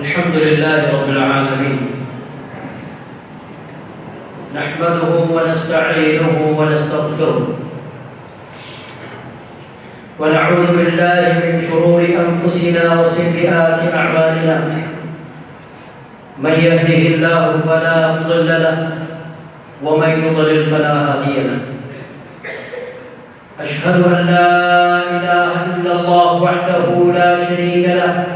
الحمد لله رب العالمين. نحمده ونستعينه ونستغفره. ونعوذ بالله من شرور أنفسنا وسيئات أعمالنا. من يهده الله فلا مضل له ومن يضلل فلا هادي له. أشهد أن لا إله إلا الله وحده لا شريك له.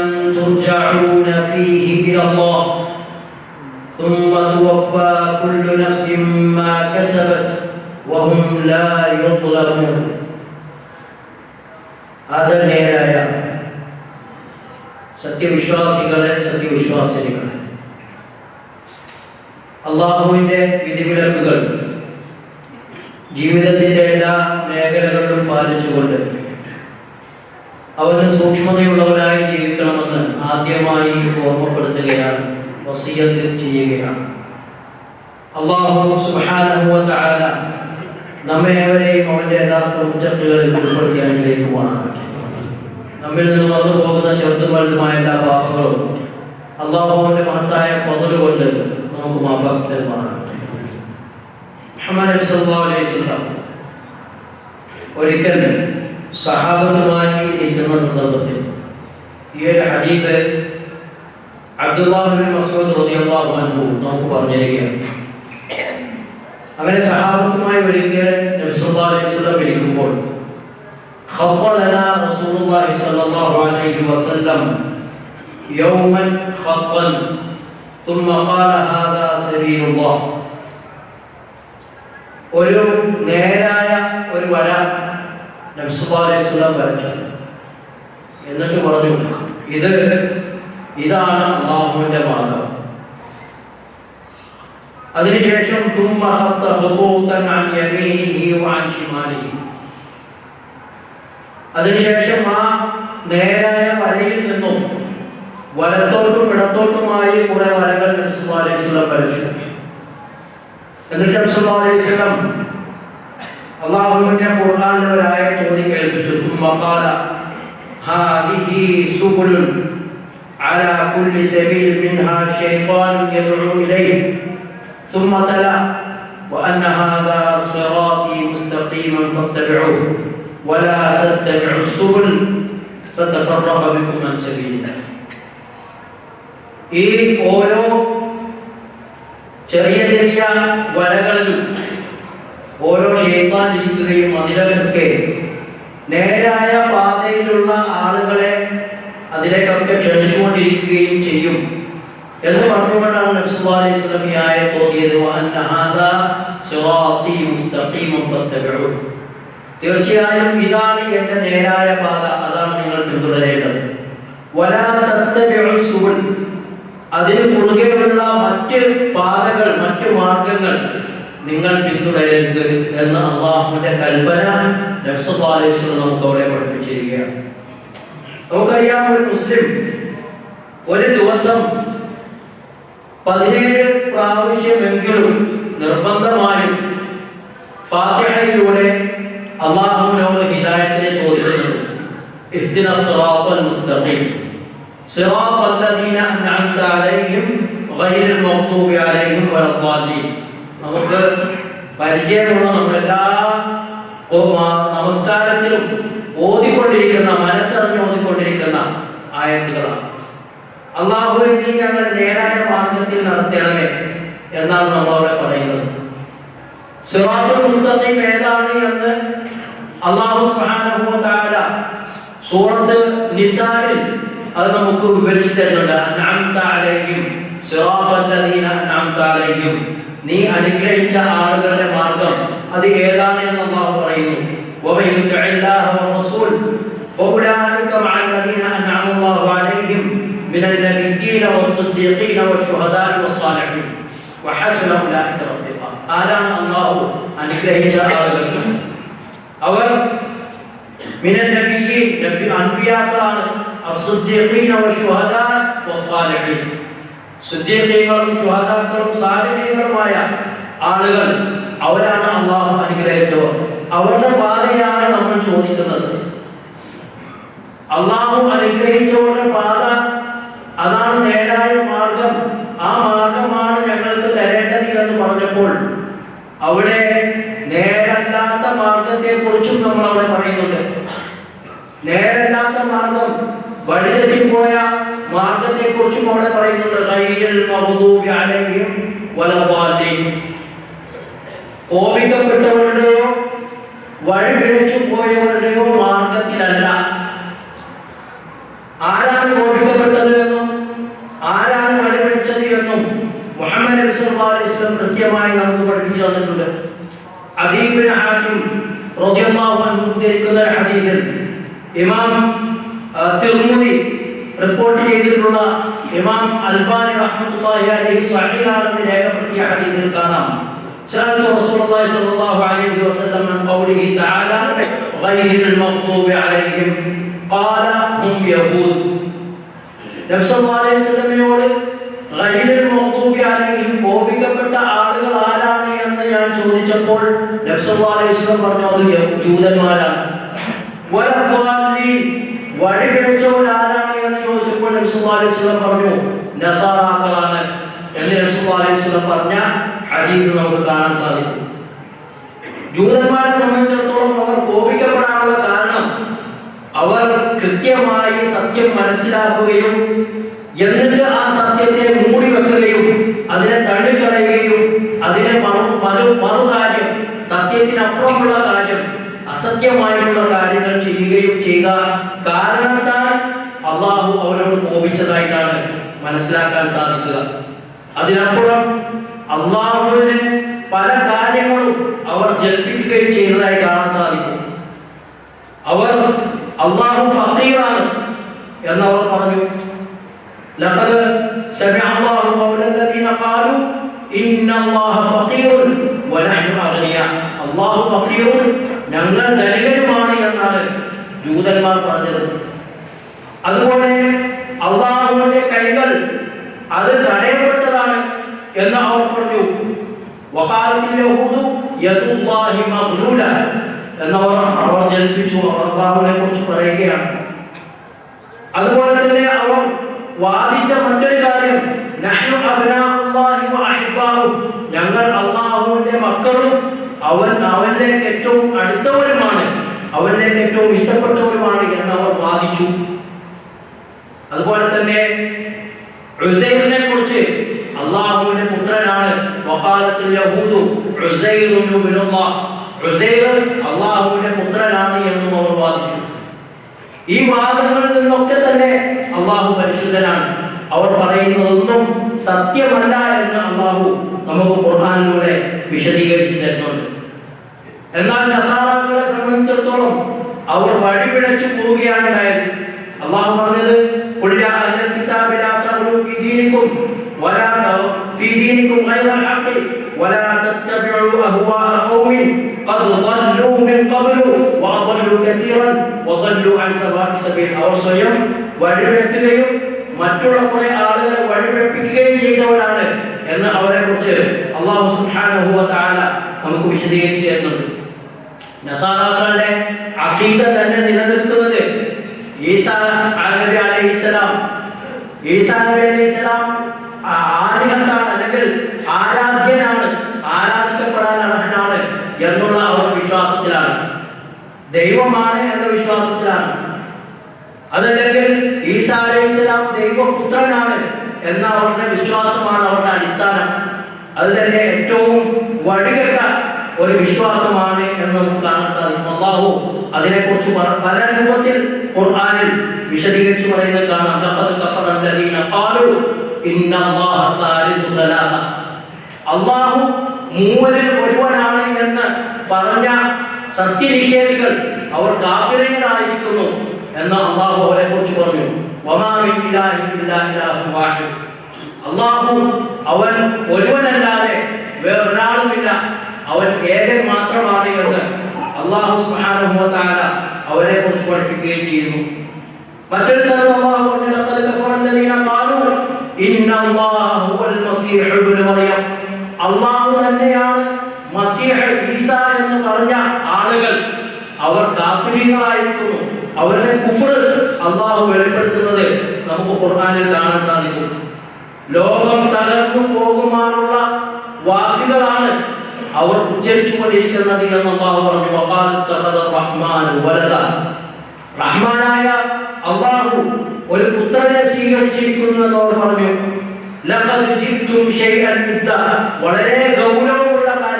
ترجعون فيه إلى الله ثم توفى كل نفس ما كسبت وهم لا يظلمون ആദരണീയരായ സത്യവിശ്വാസികളെ സത്യവിശ്വാസിനികളെ അള്ളാഹുവിൻ്റെ വിധിവിലക്കുകൾ ജീവിതത്തിന്റെ എല്ലാ മേഖലകളിലും പാലിച്ചുകൊണ്ട് അവന് സൂക്ഷ്മതയുള്ളവരായി ജീവിക്കണമെന്ന് ആദ്യമായി ഓർമ്മപ്പെടുത്തുകയാണ് വസീയത്ത് ചെയ്യുകയാണ്. അള്ളാഹു സുബാനുവല നമ്മെ ഏവരെയും അവന്റെ യഥാർത്ഥ മുറ്റത്തുകളിൽ ഉൾപ്പെടുത്തി അനുഗ്രഹിക്കുവാനാകട്ടെ നമ്മിൽ നിന്ന് വന്നു പോകുന്ന ചെറുതും വലുതുമായ എല്ലാ പാപങ്ങളും അള്ളാഹുവിന്റെ മഹത്തായ ഫതൽ കൊണ്ട് നമുക്ക് മാപ്പാക്കി തരുവാനാകട്ടെ മുഹമ്മദ് നബി സല്ലല്ലാഹു അലൈഹി വസല്ലം ഒരിക്കൽ സഹാബത്തുമായി ഇരിക്കുന്ന സന്ദർഭത്തിൽ ഈ ഒരു ഹദീസ് അബ്ദുല്ലാഹിബിൻ മസ്ഊദ് റളിയല്ലാഹു അൻഹു നമുക്ക് പറഞ്ഞു തരികയാണ് അങ്ങനെ സഹാബത്തുമായി ഒരിക്കൽ നബി സല്ലല്ലാഹു അലൈഹി വസല്ലം ഇരിക്കുമ്പോൾ خط لنا رسول الله صلى الله عليه وسلم يوما خطا ثم قال هذا سبيل الله ഒരു നേരായ ഒരു വര നബ്സുല്ലാസ്ലാം വരച്ചു എന്നിട്ട് പറഞ്ഞു ഇത് ഇതാണ് അള്ളാഹുവിന്റെ മാർഗം. അതിനുശേഷം അതിനുശേഷം ആ നേരായ വരയിൽ നിന്നും വലത്തോട്ടും ഇടത്തോട്ടുമായി കുറെ വരകൾ നബ്സുല്ലാ വരച്ചു. എന്നിട്ട് നബ്സുല്ലാ അള്ളാഹുവിന്റെ ഖുർആാനിലെ ചോദ്യം കേൾപ്പിച്ചു സുമ്മ هذه سبل على كل سبيل منها شيطان يدعو إليه ثم تلا وأن هذا صراطي مستقيما فاتبعوه ولا تتبعوا السبل فتفرق بكم عن سبيله ഈ ഓരോ ചെറിയ ചെറിയ വരകളിലും ഓരോ ഷെയ്ത്താൻ ഇരിക്കുകയും അതിലൊക്കെ നേരായ പാതയിലുള്ള ആളുകളെ അതിലേക്കൊക്കെ ക്ഷണിച്ചുകൊണ്ടിരിക്കുകയും ചെയ്യും എന്ന് പറഞ്ഞുകൊണ്ടാണ് നബ്സുല്ലാ അലൈഹി തീർച്ചയായും ഇതാണ് എന്റെ നേരായ പാത. അതാണ് നിങ്ങൾ പിന്തുടരേണ്ടത്. അതിന് കുറുകെയുള്ള മറ്റ് പാതകൾ മറ്റ് മാർഗങ്ങൾ നിങ്ങൾ പിന്തുടരരുത് എന്ന അള്ളാഹുവിന്റെ കൽപ്പന നമുക്ക് അവിടെ പഠിപ്പിച്ചിരിക്കുകയാണ്. നമുക്കറിയാം ഒരു മുസ്ലിം ഒരു ദിവസം പതിനേഴ് പ്രാവശ്യമെങ്കിലും നിർബന്ധമായും ഫാത്തിഹയിലൂടെ അള്ളാഹുവിനോട് ഹിദായത്തിനെ ഗൈറിൽ മഗ്ദൂബി അലൈഹിം വലദ്ദാലീൻ. നമുക്ക് പരിചയമുള്ള നമ്മളെല്ലാ നമസ്കാരത്തിലും ഓതിക്കൊണ്ടിരിക്കുന്ന മനസ്സറിഞ്ഞ് ഓതിക്കൊണ്ടിരിക്കുന്ന ആയത്തുകളാണ്. അള്ളാഹുവെ നീ ഞങ്ങളെ നേരായ മാർഗത്തിൽ നടത്തണമേ എന്നാണ് നമ്മളവിടെ പറയുന്നത്. സിറാത്തുൽ മുസ്തഖീം ഏതാണ് എന്ന് അല്ലാഹു സുബ്ഹാനഹു വ തആല സൂറത്ത് നിസായിൽ അത് നമുക്ക് വിവരിച്ചു തരുന്നുണ്ട്. അലൈഹിം സിറാത്തൽ അൻഅംത അലൈഹിം. നീ അനുഗ്രഹിച്ച ആളുകളുടെ മാർഗം അത് ഏതാണ് എന്ന് അല്ലാഹു പറയുന്നു ومن يطع الله والرسول فأولئك مع الذين أنعم الله عليهم من النبيين والصديقين والشهداء والصالحين وحسن أولئك رفيقا ആരാണ് അള്ളാഹു അനുഗ്രഹിച്ച ആളുകൾ അവർ മിനൽ നബിയ്യീൻ നബി അൻബിയാക്കളാണ് അസ്സുദ്ദീഖീന വശുഹദാ വസ്സാലിഹീൻ സുദ്ദീഖീങ്ങളും ശുഹദാക്കളും സാലിഹീങ്ങളുമായ ആളുകൾ അവരാണ് അള്ളാഹു അനുഗ്രഹിച്ചവർ. അവരുടെ പാതയാണ് നമ്മൾ ചോദിക്കുന്നത്. അള്ളാഹു അനുഗ്രഹിച്ചവരുടെ പാത അതാണ് നേരായ മാർഗം. ആ മാർഗമാണ് ഞങ്ങൾക്ക് തരേണ്ടത് എന്ന് പറഞ്ഞപ്പോൾ അവിടെ നേരല്ലാത്ത മാർഗത്തെ കുറിച്ചും നമ്മൾ അവിടെ പറയുന്നുണ്ട്. നേരല്ലാത്ത മാർഗം വഴിതെറ്റിപ്പോയ മാർഗത്തെ കുറിച്ചും അവിടെ പറയുന്നുണ്ട് കോപിക്കപ്പെട്ടവരുടെയോ വഴി പിഴച്ചു പോയവരുടെയോ മാർഗത്തിലല്ല. ആരാണ് കോപിക്കപ്പെട്ടത് എന്നും ആരാണ് വഴിപിഴച്ചത് എന്നും മുഹമ്മദ് നബി സല്ലല്ലാഹു അലൈഹി വസല്ലം കൃത്യമായി നമുക്ക് പഠിപ്പിച്ചു തന്നിട്ടുണ്ട്. അദീബിന് ഹാക്കിം റളിയല്ലാഹു അൻഹു ഉദ്ധരിക്കുന്ന ഹദീസിൽ ഇമാം തിർമുദി റിപ്പോർട്ട് ചെയ്തിട്ടുള്ള ഇമാം അൽബാനി റഹ്മത്തുള്ളാഹി അലൈഹി സ്വഹീഹാണെന്ന് രേഖപ്പെടുത്തിയ ഹദീസിൽ കാണാം سألت رسول الله صلى الله عليه وسلم عن قوله تعالى غير المغضوب عليهم قال هم يهود നബി സല്ലല്ലാഹു അലൈഹി വസല്ലമയോട് ഗൈരിൽ മഗ്ദൂബി അലൈഹിം കോപിക്കപ്പെട്ട ആളുകൾ ആരാണ് എന്ന് ഞാൻ ചോദിച്ചപ്പോൾ നബി സല്ലല്ലാഹു അലൈഹി വസല്ലം പറഞ്ഞു അത് യ- ജൂതന്മാരാണ് വലദ്ദാലീൻ വഴി പിഴച്ചവർ ആരാണ് എന്ന് ചോദിച്ചപ്പോൾ നബി സല്ലല്ലാഹു അലൈഹി വസല്ലം പറഞ്ഞു നസാറാക്കളാണ്. എന്ന് നബി സല്ലല്ലാഹു അലൈഹി വസല്ലം പറഞ്ഞ ഹദീസ് നമുക്ക് കാണാൻ സാധിക്കും. ജൂതന്മാരെ സംബന്ധിച്ചിടത്തോളം അവർ കോപിക്കപ്പെടാനുള്ള കാരണം അവർ കൃത്യമായി സത്യം മനസ്സിലാക്കുകയും എന്നിട്ട് ആ സത്യത്തെ മൂടി വെക്കുകയും അതിനെ തള്ളിക്കളയുകയും അതിനെ മറു മറു മറുകാര്യം സത്യത്തിനപ്പുറമുള്ള കാര്യം അസത്യമായിട്ടുള്ള കാര്യങ്ങൾ ചെയ്യുകയും ചെയ്ത മനസ്സിലാക്കാൻ സാധിക്കുക അതിനപ്പുറം അള്ളാഹുവിന് പല കാര്യങ്ങളും അവർ ജൽപ്പിക്കുകയും ചെയ്തതായി കാണാൻ സാധിക്കും അവർ അള്ളാഹു ഫക്കീറാണ് എന്നവർ പറഞ്ഞു لقد سمع الله قول الذين قالوا إن الله فقير ونحن أغنياء الله فقير ഞങ്ങൾ ധനികരുമാണ് എന്നാണ് ജൂതന്മാർ പറഞ്ഞത് അതുപോലെ അള്ളാഹുവിന്റെ കൈകൾ അത് തടയപ്പെട്ടതാണ് എന്ന് അവർ പറഞ്ഞു. എന്നവർ അവർ ജനിപ്പിച്ചു. അള്ളാഹുവിനെ കുറിച്ച് പറയുകയാണ്. അതുപോലെ തന്നെ അവർ വാദിച്ച മറ്റൊരു കാര്യം ഞങ്ങൾ അള്ളാഹുവിന്റെ മക്കളും അവൻ അവന്റെ ഏറ്റവും അടുത്തവരുമാണ് അവന്റെ ഏറ്റവും ഇഷ്ടപ്പെട്ടവരുമാണ് എന്ന് അവർ വാദിച്ചു. അതുപോലെ തന്നെ ഉസൈറിനെ കുറിച്ച് അള്ളാഹുവിന്റെ പുത്രനാണ് യഹൂദു അള്ളാഹുവിന്റെ പുത്രനാണ് എന്നും അവർ വാദിച്ചു. ഈ വാദങ്ങളിൽ നിന്നൊക്കെ തന്നെ അള്ളാഹു പരിശുദ്ധനാണ്. അവർ പറയുന്നതൊന്നും സത്യമല്ല എന്ന് അള്ളാഹു നമുക്ക് ഖുർആാനിലൂടെ വിശദീകരിച്ചു തരുന്നുണ്ട്. എന്നാൽ നസാറാക്കളെ സംബന്ധിച്ചിടത്തോളം അവർ വഴിപിഴച്ചു പോവുകയാണ് ഉണ്ടായത്. തത്തബിഉ അഹ്വാഅ ഖൗമിൻ ഖദ് ضلوا من قبل وأضلوا كثيرا وضلوا عن سواء السبيل അവർ സ്വയം വഴിപിഴക്കുകയും മറ്റുള്ള കുറെ ആളുകളെ വഴിപിഴപ്പിക്കുകയും ചെയ്തവരാണ് എന്ന് അവരെ കുറിച്ച് അള്ളാഹു സുബ്ഹാനഹു വ തആല നമുക്ക് വിശദീകരിച്ചു തരുന്നുണ്ട് നസാറാക്കളുടെ അഖീദ തന്നെ നിലനിൽക്കുന്നത് ഈസാ നബി അലൈഹിസ്സലാം ഈസാ നബി അലൈഹിസ്സലാം ആ- ദൈവമാണ് എന്ന വിശ്വാസത്തിലാണ്. അതല്ലെങ്കിൽ ഈസാ ദൈവപുത്രനാണ് എന്ന അവരുടെ വിശ്വാസമാണ് അവരുടെ അടിസ്ഥാനം. അത് തന്നെ ഏറ്റവും വഴികെട്ട ഒരു വിശ്വാസമാണ് എന്ന് നമുക്ക് കാണാൻ സാധിക്കും. അള്ളാഹു അതിനെക്കുറിച്ച് പല- രൂപത്തിൽ ഖുർആനിൽ വിശദീകരിച്ച് പറയുന്നത് കാണാം. അള്ളാഹു മൂവരിൽ ഒരുവനാണ് എന്ന് പറഞ്ഞ സത്യനിഷേധികൾ അവർ കാഫിരങ്ങളായിരിക്കുന്നു എന്ന് അള്ളാഹു അവരെ കുറിച്ച് പറഞ്ഞു. അള്ളാഹു അവൻ ഒരുവനല്ലാതെ വേറൊരാളുമില്ല. അവൻ ഏകൻ മാത്രമാണ് എന്ന് അള്ളാഹു തആല അവരെ കുറിച്ച് പഠിപ്പിക്കുകയും ചെയ്യുന്നു. മറ്റൊരു സ്ഥലത്ത് അള്ളാഹു പറഞ്ഞു അള്ളാഹു തന്നെയാണ് മസീഹ് ഈസ എന്ന് പറഞ്ഞ ആളുകൾ അവർ കാഫിരീകളായിരിക്കുന്നു അവരുടെ കുഫർ അള്ളാഹു വെളിപ്പെടുത്തുന്നത് നമുക്ക് ഖുർആനിൽ കാണാൻ സാധിക്കും. ലോകം തകർന്നു പോകുമാറുള്ള വാക്കുകളാണ് അവർ ഉച്ചരിച്ചു കൊണ്ടിരിക്കുന്നത് എന്ന് അള്ളാഹു പറഞ്ഞു. റഹ്മാനായ അള്ളാഹു ഒരു പുത്രനെ സ്വീകരിച്ചിരിക്കുന്നു എന്ന് അവർ പറഞ്ഞു. വളരെ ഗൗരവമുള്ള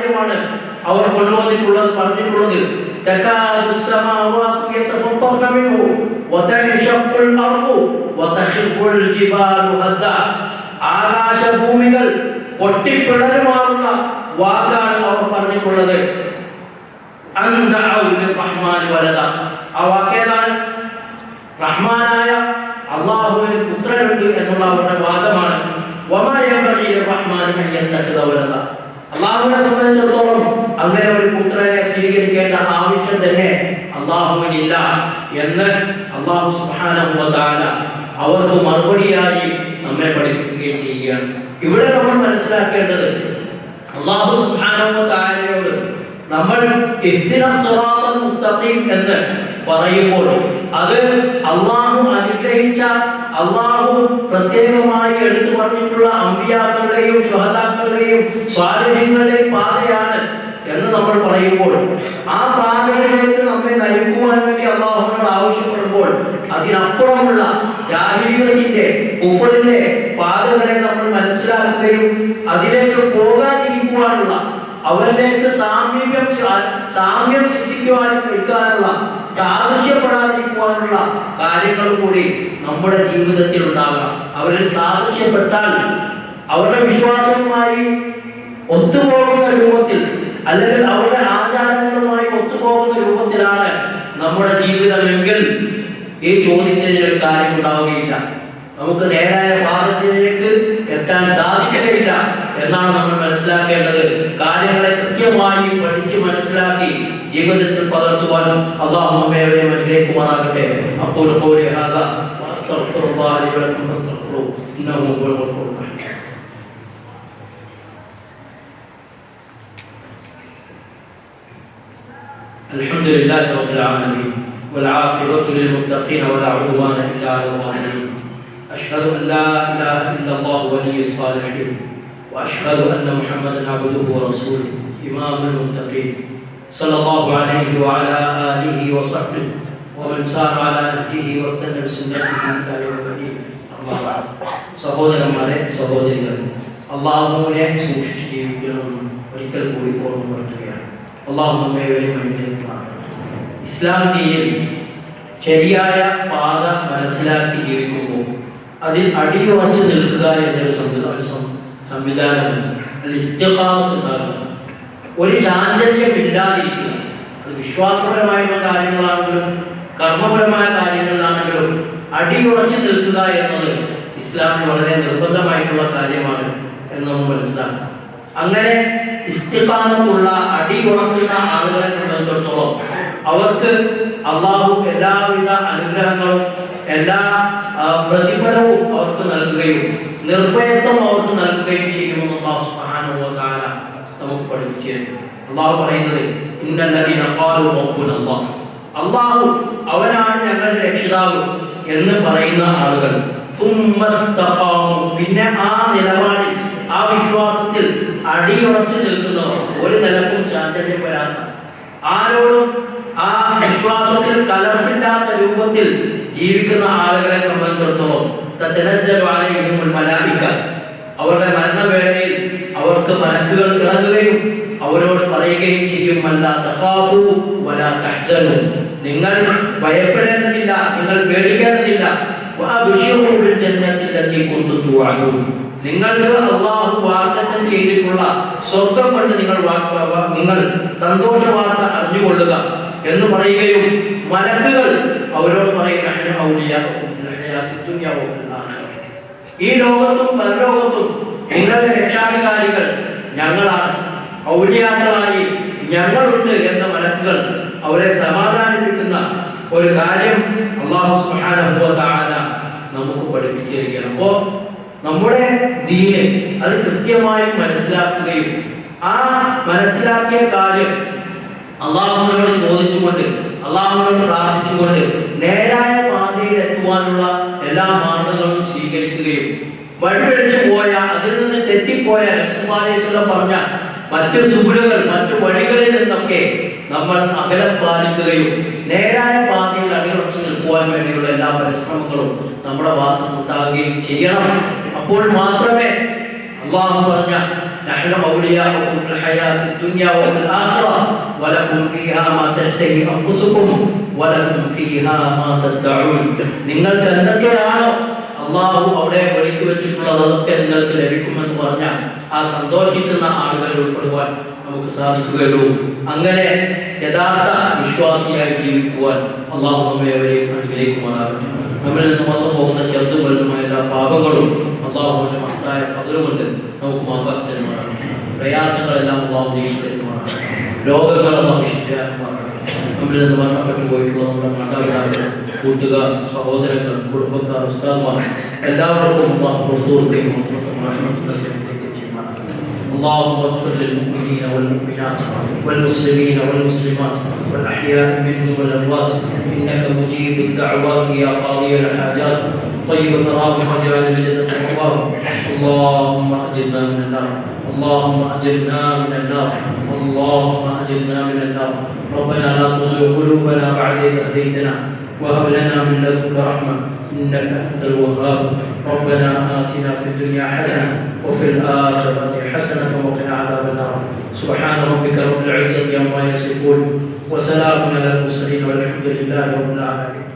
കാര്യമാണ് അവർ കൊണ്ടുവന്നിട്ടുള്ളത് പറഞ്ഞിട്ടുള്ളത്. ആകാശഭൂമികൾ പൊട്ടിപ്പിളരുമാറുന്ന വാക്കാണ് അവർ പറഞ്ഞിട്ടുള്ളത്. ആ വാക്കേതാണ് റഹ്മാനായ അള്ളാഹുവിന് പുത്രനുണ്ട് എന്നുള്ള അവരുടെ വാദമാണ്. ഒമാ റഹ്മാൻ വലത അള്ളാഹുവിനെ സംബന്ധിച്ചിടത്തോളം അങ്ങനെ ഒരു പുത്രനെ സ്വീകരിക്കേണ്ട ആവശ്യം തന്നെ അള്ളാഹുവിനില്ല എന്ന് അള്ളാഹു തആല അവർക്ക് മറുപടിയായി നമ്മെ പഠിപ്പിക്കുകയും ചെയ്യുകയാണ്. ഇവിടെ നമ്മൾ മനസ്സിലാക്കേണ്ടത് അള്ളാഹു വ നമ്മൾ എന്ന് പറയുമ്പോൾ അത് അള്ളാഹു അനുഗ്രഹിച്ച അള്ളാഹു പ്രത്യേകമായി എടുത്തു പറഞ്ഞിട്ടുള്ള അമ്പിയാക്കളുടെയും ശുഹദാക്കളുടെയും സ്വാധീനങ്ങളുടെയും പാതയാണ് എന്ന് നമ്മൾ പറയുമ്പോൾ ആ പാതയിലേക്ക് നമ്മെ നയിക്കുവാൻ വേണ്ടി അള്ളാഹുവിനോട് ആവശ്യപ്പെടുമ്പോൾ അതിനപ്പുറമുള്ള ജാഹിലിയത്തിന്റെ കുഫറിന്റെ പാതകളെ നമ്മൾ മനസ്സിലാക്കുകയും അതിലേക്ക് പോകാതിരിക്കുവാനുള്ള അവരിലേക്ക് സാമീപ്യം സാമ്യം സിദ്ധിക്കുവാനും കഴിക്കാനുള്ള സാദൃശ്യപ്പെടാതിരിക്കുവാനുള്ള കാര്യങ്ങൾ കൂടി നമ്മുടെ ജീവിതത്തിൽ ഉണ്ടാകണം. അവരിൽ സാദൃശ്യപ്പെട്ടാൽ അവരുടെ വിശ്വാസവുമായി ഒത്തുപോകുന്ന രൂപത്തിൽ അല്ലെങ്കിൽ അവരുടെ ആചാരങ്ങളുമായി ഒത്തുപോകുന്ന രൂപത്തിലാണ് നമ്മുടെ ജീവിതമെങ്കിൽ ഈ ചോദിച്ചതിനൊരു കാര്യം ഉണ്ടാവുകയില്ല നമുക്ക് നേരായ ഭാഗത്തിലേക്ക് എത്താൻ സാധിക്കുകയില്ല. എന്നാണ് നമ്മൾ മനസ്സിലാക്കേണ്ടത് കാര്യങ്ങളെ കൃത്യമായി പഠിച്ച് മനസ്സിലാക്കി ജീവിതത്തിൽ പകർത്തുവാൻ അള്ളാഹു നമ്മെ അനുഗ്രഹിക്കുമാറാകട്ടെ അപ്പോൾ പോലെ ഹാദാ വസ്തഗ്ഫിറുല്ലാഹ ലി വലക്കും ഫസ്തഗ്ഫിറൂ ഇന്നഹു ഹുവൽ ഗഫൂറുർ റഹീം الحمد لله رب العالمين والعاقبة للمتقين ولا عدوان إلا على الظالمين أشهد أن لا إله إلا الله ولي الصالحين وأشهد أن محمدا عبده ورسوله إمام المتقين صلى الله عليه وعلى آله وصحبه ومن سار على نهجه واستنى بسنته إلى يوم الدين أما بعد സഹോദരന്മാരെ സഹോദരികൾ അള്ളാഹുവിനെ സൂക്ഷിച്ച് ജീവിക്കണമെന്ന് ഒരിക്കൽ കൂടി ഓർമ്മപ്പെടുത്തുകയാണ് അള്ളാഹു നമ്മെ വരെയും അനുഗ്രഹിക്കുമാറാകട്ടെ ഇസ്ലാം ദീനിൽ ശരിയായ പാത മനസ്സിലാക്കി ജീവിക്കുമ്പോൾ അതിൽ അടിയുറച്ച് നിൽക്കുക എന്നൊരു സംവി- ഒരു സം- സംവിധാനമുണ്ട് അതിൽ ഒരു ചാഞ്ചല്യം ഇല്ലാതിരിക്കുക അത് വിശ്വാസപരമായുള്ള കാര്യങ്ങളാണെങ്കിലും കർമ്മപരമായ കാര്യങ്ങളിലാണെങ്കിലും അടിയുറച്ചു നിൽക്കുക എന്നത് ഇസ്ലാമിൽ വളരെ നിർബന്ധമായിട്ടുള്ള കാര്യമാണ് എന്ന് നമ്മൾ മനസ്സിലാക്കാം അങ്ങനെ ഇസ്തിഫാനത്തുള്ള അടിയുറക്കുന്ന ആളുകളെ സംബന്ധിച്ചിടത്തോളം അവർക്ക് അള്ളാഹു എല്ലാവിധ അനുഗ്രഹങ്ങളും എല്ലാ പ്രതിഫലവും അവർക്ക് നൽകുകയും നിർഭയത്വം അവർക്ക് നൽകുകയും ചെയ്യുമെന്ന് അള്ളാഹു നമുക്ക് പഠിപ്പിച്ചു അള്ളാഹു പറയുന്നത് അള്ളാഹു അവനാണ് ഞങ്ങളുടെ രക്ഷിതാവ് എന്ന് പറയുന്ന ആളുകൾ. പിന്നെ ആ നിലപാടിൽ ആ വിശ്വാസത്തിൽ അടിയുറച്ചു നിൽക്കുന്നവർ. ഒരു നിലക്കും ചാഞ്ചല്യം വരാത്ത ആരോടും ആ വിശ്വാസത്തിൽ കലർപ്പില്ലാത്ത രൂപത്തിൽ ജീവിക്കുന്ന ആളുകളെ സംബന്ധിച്ചിടത്തോളം അവരുടെ മരണവേളയിൽ അവർക്ക് മലക്കുകൾ ഇറങ്ങുകയും അവരോട് പറയുകയും ചെയ്യും നിങ്ങൾ ഭയപ്പെടേണ്ടതില്ല നിങ്ങൾ പേടിക്കേണ്ടതില്ല. നിങ്ങൾക്ക് അള്ളാഹു വാഗ്ദത്തം ചെയ്തിട്ടുള്ള സ്വർഗം കൊണ്ട് നിങ്ങൾ നിങ്ങൾ സന്തോഷ വാർത്ത അറിഞ്ഞുകൊള്ളുക എന്ന് പറയുകയും മലക്കുകൾ അവരോട് പറയും ഈ ലോകത്തും പരലോകത്തും നിങ്ങളുടെ രക്ഷാധികാരികൾ ഞങ്ങളാണ്. ഔലിയാക്കളായി ഞങ്ങളുണ്ട് എന്ന മലക്കുകൾ അവരെ സമാധാനിപ്പിക്കുന്ന ഒരു കാര്യം അള്ളാഹു നമുക്ക് പഠിപ്പിച്ചു തരികയാണ്. അപ്പോ നമ്മുടെ ദീന് അത് കൃത്യമായി മനസ്സിലാക്കുകയും ആ മനസ്സിലാക്കിയ കാര്യം അള്ളാഹുവിനോട് ചോദിച്ചുകൊണ്ട് അള്ളാഹുവിനോട് പ്രാർത്ഥിച്ചുകൊണ്ട് നേരായ പാതയിൽ എത്തുവാനുള്ള എല്ലാ മാർഗങ്ങളും സ്വീകരിക്കുകയും വഴിപിഴച്ചു പോയ അതിൽ നിന്ന് തെറ്റിപ്പോയ നക്സുമാലേശ്വരം പറഞ്ഞ മറ്റു സുബുലുകൾ മറ്റു വഴികളിൽ നിന്നൊക്കെ നമ്മൾ അകലം പാലിക്കുകയും നേരായ പാതയിൽ അടിയുറച്ചു നിൽക്കുവാൻ വേണ്ടിയുള്ള എല്ലാ പരിശ്രമങ്ങളും നമ്മുടെ ഭാഗത്ത് ഉണ്ടാകുകയും ചെയ്യണം. അപ്പോൾ മാത്രമേ അള്ളാഹു പറഞ്ഞ نحن أولياؤكم في الحياة الدنيا وفي الآخرة ولكم فيها ما تشتهي أنفسكم ولكم فيها ما تدعون നിങ്ങൾക്ക് എന്തൊക്കെയാണോ അള്ളാഹു അവിടെ ഒരുക്കി വെച്ചിട്ടുള്ളത് അതൊക്കെ നിങ്ങൾക്ക് ലഭിക്കുമെന്ന് പറഞ്ഞ ആ സന്തോഷിക്കുന്ന ആളുകളിൽ ഉൾപ്പെടുവാൻ നമുക്ക് സാധിക്കുകയുള്ളൂ അങ്ങനെ യഥാർത്ഥ വിശ്വാസിയായി ജീവിക്കുവാൻ അള്ളാഹു നമ്മെ അവരെയും അനുഗ്രഹിക്കുമാറാകട്ടെ നമ്മിൽ നിന്ന് വന്നു പോകുന്ന ചെറുതും വലുതുമായ എല്ലാ പാപങ്ങളും അള്ളാഹുവിന്റെ മഹത്തായ പതിലുകൊണ്ട് നമുക്ക് മാപ്പാക്കി തരുമാറാകട്ടെ പ്രയാസങ്ങളെല്ലാം അള്ളാഹു നീക്കി തരുമാറാകട്ടെ നമ്മളിൽ അള്ളാഹു നമ്മിൽ നിന്ന് മരണപ്പെട്ടു പോയിട്ടുള്ള നമ്മുടെ മാതാപിതാക്കൾ കൂട്ടുകാർ സഹോദരങ്ങൾ കുടുംബക്കാർ ഉസ്താദ്മാർ എല്ലാവർക്കും അള്ളാഹു പുറത്തു കൊടുക്കുകയും اللهم اغفر للمؤمنين والمؤمنات والمسلمين والمسلمات والأحياء منهم والأموات إنك مجيب الدعوات يا قاضي الحاجات. طيب ثراب وجعل الجنة مأواهم اللهم أجرنا من النار. اللهم أجرنا من النار. اللهم أجرنا من النار. ربنا لا تزغ قلوبنا بعد إذ هديتنا. وهب لنا من لدنك رحمة. إنك أنت الوهاب. ربنا آتنا في الدنيا حسنة وفي الآخرة حسنة وقنا عذاب النار. سبحان ربك رب العزة عما يصفون وسلام على المرسلين والحمد لله رب العالمين.